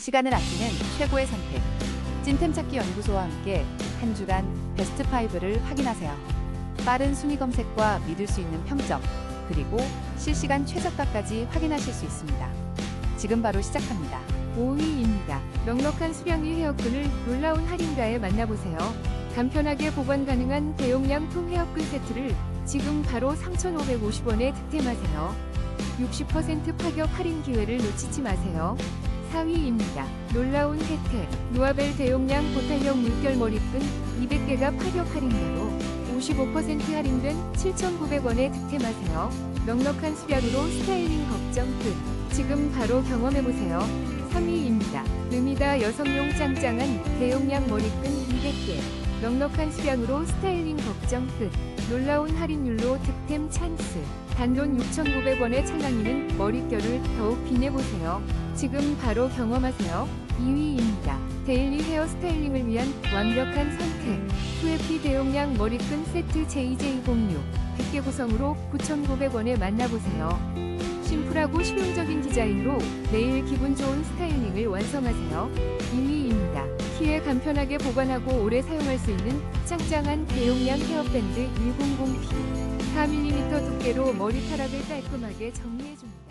시간을 아끼는 최고의 선택. 찐템 찾기 연구소와 함께 한 주간 베스트 5를 확인하세요. 빠른 순위 검색과 믿을 수 있는 평점, 그리고 실시간 최저가까지 확인하실 수 있습니다. 지금 바로 시작합니다. 5위입니다. 넉넉한 수량의 헤어끈을 놀라운 할인가에 만나보세요. 간편하게 보관 가능한 대용량 통 헤어끈 세트를 지금 바로 3,550원에 득템하세요. 60% 파격 할인 기회를 놓치지 마세요. 4위입니다. 놀라운 혜택. 노아벨 대용량 보탈형 물결 머리끈 200개가 파격 할인가로 55% 할인된 7,900원에 득템하세요. 넉넉한 수량으로 스타일링 걱정 끝. 지금 바로 경험해보세요. 3위입니다. 루미다 여성용 짱짱한 대용량 머리끈 200개. 넉넉한 수량으로 스타일링 걱정 끝. 놀라운 할인율로 득템 찬스. 단돈 6,900원의 찰랑이는 머릿결을 더욱 빛내보세요. 지금 바로 경험하세요. 2위입니다. 데일리 헤어 스타일링을 위한 완벽한 선택. 2FP 대용량 머리끈 세트 JJ06. 100개 구성으로 9,900원에 만나보세요. 심플하고 실용적인 디자인으로 매일 기분 좋은 스타일링을 완성하세요. 2위입니다. 키에 간편하게 보관하고 오래 사용할 수 있는 짱짱한 대용량 헤어밴드 100P. 4mm 두께로 머리카락을 깔끔하게 정리해줍니다.